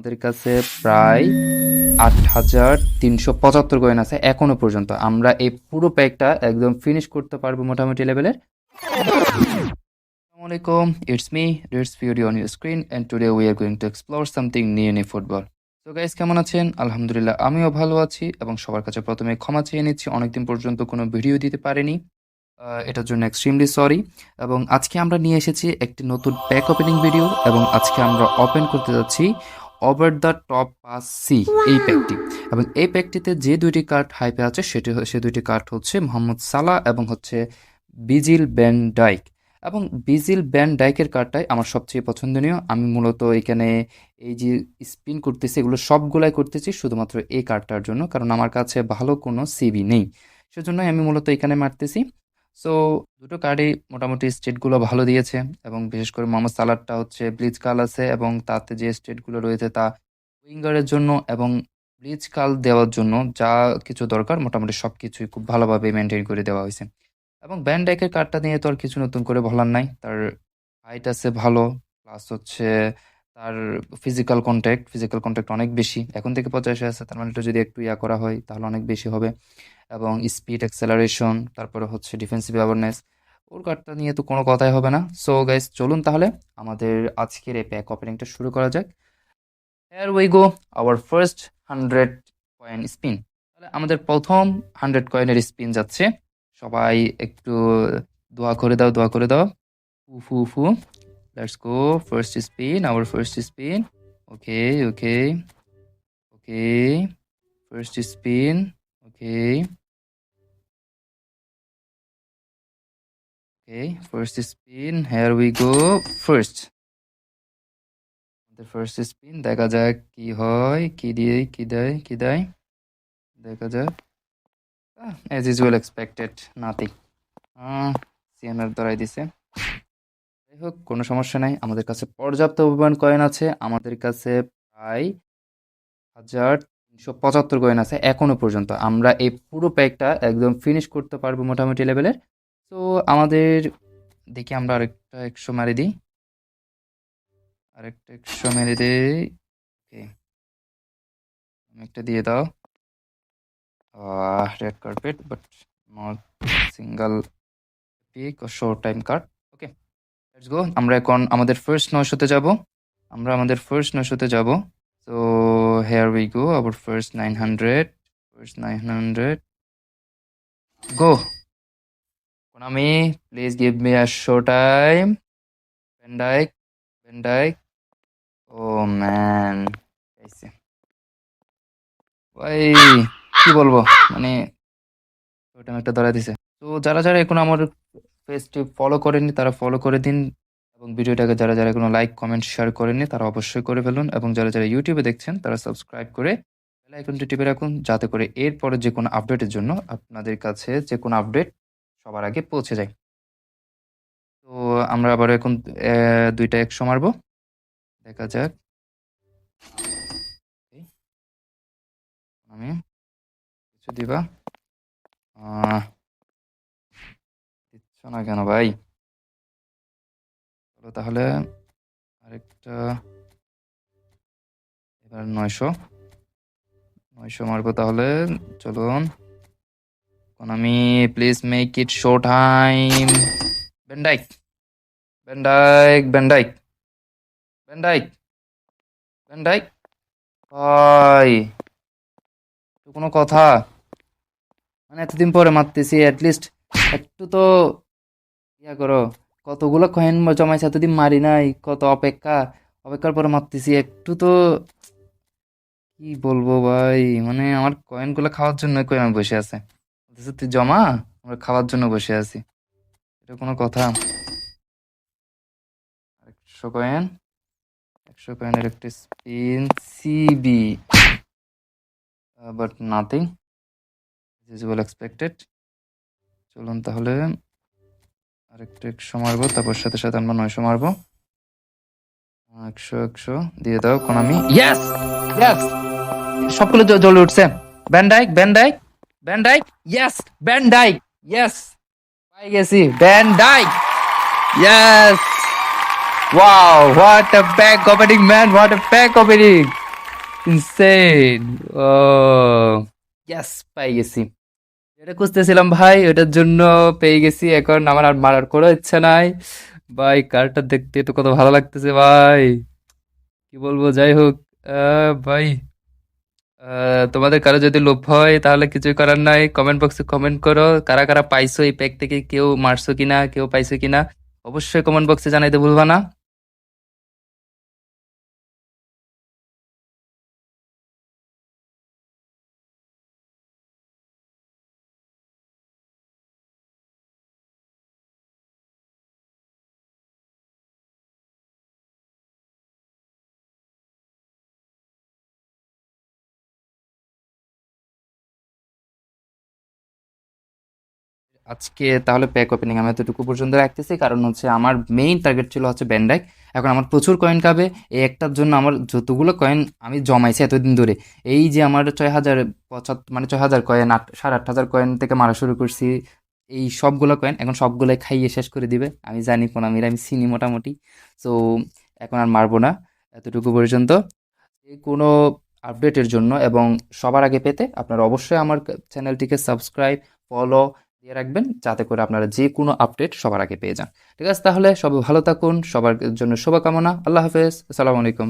আমাদের কাছে প্রায় আট হাজার তিনশো পঁচাত্তর কয়েন আছে এখনও পর্যন্ত। আমরা এই পুরো প্যাকটা একদম ফিনিশ করতে পারব মোটামুটি লেভেলের আলাইকুম it's me Reds video on your screen and today we are going to explore something new in football তো গাইস কেমন আছেন? আলহামদুলিল্লাহ, আমিও ভালো আছি, এবং সবার কাছে প্রথমে ক্ষমা চেয়ে নিচ্ছি, অনেকদিন পর্যন্ত কোনো ভিডিও দিতে পারিনি। এটার জন্য এক্সট্রিমলি সরি এবং আজকে আমরা নিয়ে এসেছি একটি নতুন প্যাক ওপেনিং ভিডিও এবং আজকে আমরা ওপেন করতে যাচ্ছি over the top pass C এই প্যাকটি এবং এই প্যাকটিতে যে দুইটি কার্ড হাইপে আছে সেটি সে দুইটি কার্ড হচ্ছে মোহাম্মদ সালা এবং হচ্ছে বিজিল ব্যান ডাইক। এবং বিজিল ব্যান ডাইকের কার্ডটাই আমার সবচেয়ে পছন্দনীয়। আমি মূলত এখানে এই যে স্পিন করতেছি এগুলো সবগুলাই করতেছি শুধুমাত্র এই কার্ডটার জন্য কারণ আমার কাছে ভালো কোনো সিবি নেই। সেজন্যই আমি মূলত এখানে মারতেছি। সো দুটো কার্ডই মোটামুটি স্টেটগুলো ভালো দিয়েছে এবং বিশেষ করে মোহাম্মদ সালাডটা হচ্ছে ব্লিচ কাল আছে এবং তাতে যে স্টেটগুলো রয়েছে তা উইঙ্গারের জন্য এবং ব্লিচ কাল দেওয়ার জন্য যা কিছু দরকার মোটামুটি সব কিছুই খুব ভালোভাবে মেনটেন করে দেওয়া হয়েছে। এবং ব্যান্ড ডেকের কার্ডটা নিয়ে তো আর কিছু নতুন করে বলার নাই। তার হাইট আছে ভালো প্লাস হচ্ছে তার ফিজিক্যাল কন্ট্যাক্ট ফিজিক্যাল কন্ট্যাক্ট অনেক বেশি। এখন থেকে পঁচাশি আছে, তার মানে এটা যদি একটু ইয়া করা হয়, তাহলে অনেক বেশি হবে। এবং স্পিড অ্যাক্সেলারেশন তারপরে হচ্ছে ডিফেন্সিভ অ্যাওয়ারনেস ওর কার্ডটা নিয়ে তো কোনো কথাই হবে না। সো গাইস চলুন তাহলে আমাদের আজকের এই প্যাক ওপেনিংটা শুরু করা যাক। Here we go our first hundred coin spin তাহলে আমাদের প্রথম হান্ড্রেড কয়েনের স্পিন যাচ্ছে। সবাই একটু দোয়া করে দাও, দোয়া করে দাও। ফু ফু let's go first spin our first spin okay okay okay first spin okay Okay, first spin. Here we go. First. The first spin. দেখা যাক কি হয়। কি দিয়ে কি দেয় কি দেয়। দেখা যাক। As usual expected nothing CMF ধরাই দিছে। যাই হোক কোনো সমস্যা নাই। আমাদের কাছে পর্যাপ্ত পরিমাণ কয়েন আছে। আমাদের কাছে প্রায় হাজার তিনশো পঁচাত্তর কয়েন আছে এখনও পর্যন্ত। আমরা এই পুরো প্যাকটা একদম ফিনিশ করতে পারব মোটামুটি লেভেলের তো আমাদের দেখি আমরা আরেকটা একশো মারি দিই। আরেকটা একশো মেরে দিই। একটা দিয়ে দাও। Red carpet but not single pick short time card go আমরা এখন আমাদের ফার্স্ট নয়শোতে যাব। আমরা আমাদের ফার্স্ট নয়শোতে যাব। তো হেয়ার উই গো আবার first nine hundred first nine hundred go please give me a show time. Van Dyke, Van Dyke. Oh ভাই কি বলব? মানে ওটা একটা ধরা দিছে। তো যারা যারা এখন আমার পেজটি ফলো করেননি, তারা ফলো করে দিন। এবং ভিডিওটাকে যারা যারা কোনো লাইক কমেন্ট শেয়ার করেননি, তারা অবশ্যই করে ফেলুন। এবং যারা যারা ইউটিউবে দেখছেন, তারা সাবস্ক্রাইব করে বেল আইকনটি টিপে রাখুন, যাতে করে এরপরে যে কোনো আপডেটের জন্য আপনাদের কাছে যে কোনো আপডেট সবার আগে পৌঁছে যায়। তো আমরা আবার এখন দুইটা একশো মারবো। দেখা যাক। আমি কিছু দিবা। না কেন ভাই চলো তাহলে আরেকটা এবার নয়শো নয়শো মারবো তাহলে চলুন Konami, please make it show time Dyke. Van Dyke. Van Dyke. ভাই কোনো কথা মানে এতদিন পরে মারতেছি অ্যাটলিস্ট একটু তো ইয়া করো, কতগুলো কয়েন জমাইছে এতদিন মারি নাই, কত অপেক্ষা। অপেক্ষার পরে মারতেছি, একটু তো কি বলব ভাই মানে আমার কয়েনগুলো খাওয়ার জন্য কয়েন বসে আছে। তুই জমা, আমরা খাওয়ার জন্য বসে আছি। এটা কোনো কথা। একশো কয়েন একশো কয়েনের একটা spin CB but nothing expected চলুন তাহলে। আরেকটু একশো মারবো, তারপর সাথে সাথে আমরা নয়শো মারবো। একশো একশো, দিয়ে দাও কোনামি। ইয়েস ইয়েস সবগুলো জ্বলে উঠছে। ব্যান্ডাইক ব্যান্ডাইক ব্যান্ডাইক ইয়েস ব্যান্ডাইক ইয়েস পাই গেছি Van Dyke yes wow what a pack opening man what a pack opening insane oh yes পাই গেছি। এটা খুঁজতেছিলাম, ভাই, ওটার জন্য পেয়ে গেছি, এখন আমার আর মারার কোনো ইচ্ছা নাই। ভাই, কারটা দেখতে তো কত ভালো লাগতেছে, ভাই। কি বলব, যাই হোক ভাই তোমাদের কারও যদি লোভ হয়, তাহলে কিছুই করার নাই। কমেন্ট বক্সে কমেন্ট করো, কারা কারা পাইছো এই প্যাক থেকে, কেউ মারছো কিনা, কেউ পাইছো কিনা। অবশ্যই কমেন্ট বক্সে জানাইতে ভুলবা না। আজকে তাহলে প্যাক ওপেনিং আমি এতটুকু পর্যন্ত রাখতেছি। কারণ হচ্ছে আমার মেইন টার্গেট ছিল হচ্ছে ব্যান্ডাইক এখন আমার প্রচুর কয়েন খাবে। এই একটার জন্য আমার যতগুলো কয়েন আমি জমাইছি এতদিন ধরে, এই যে আমার ছয় হাজার পঁচাত্তর মানে ছয় হাজার কয়েন আট, সাড়ে আট হাজার কয়েন থেকে মারা শুরু করছি, এই সবগুলো কয়েন এখন সবগুলোই খাইয়ে শেষ করে দিবে। আমি জানি কোনামির, আমি চিনি মোটামুটি। সো এখন আর মারবো না এতটুকু পর্যন্ত। কোনো আপডেটের জন্য এবং সবার আগে পেতে আপনারা অবশ্যই আমার চ্যানেলটিকে সাবস্ক্রাইব ফলো দিয়ে রাখবেন যাতে করে আপনারা যে কোনো আপডেট সবার আগে পেয়ে যান। ঠিক আছে, তাহলে সবাই ভালো থাকুন, সবার জন্য শুভকামনা। আল্লাহ হাফেজ, আসসালামু আলাইকুম।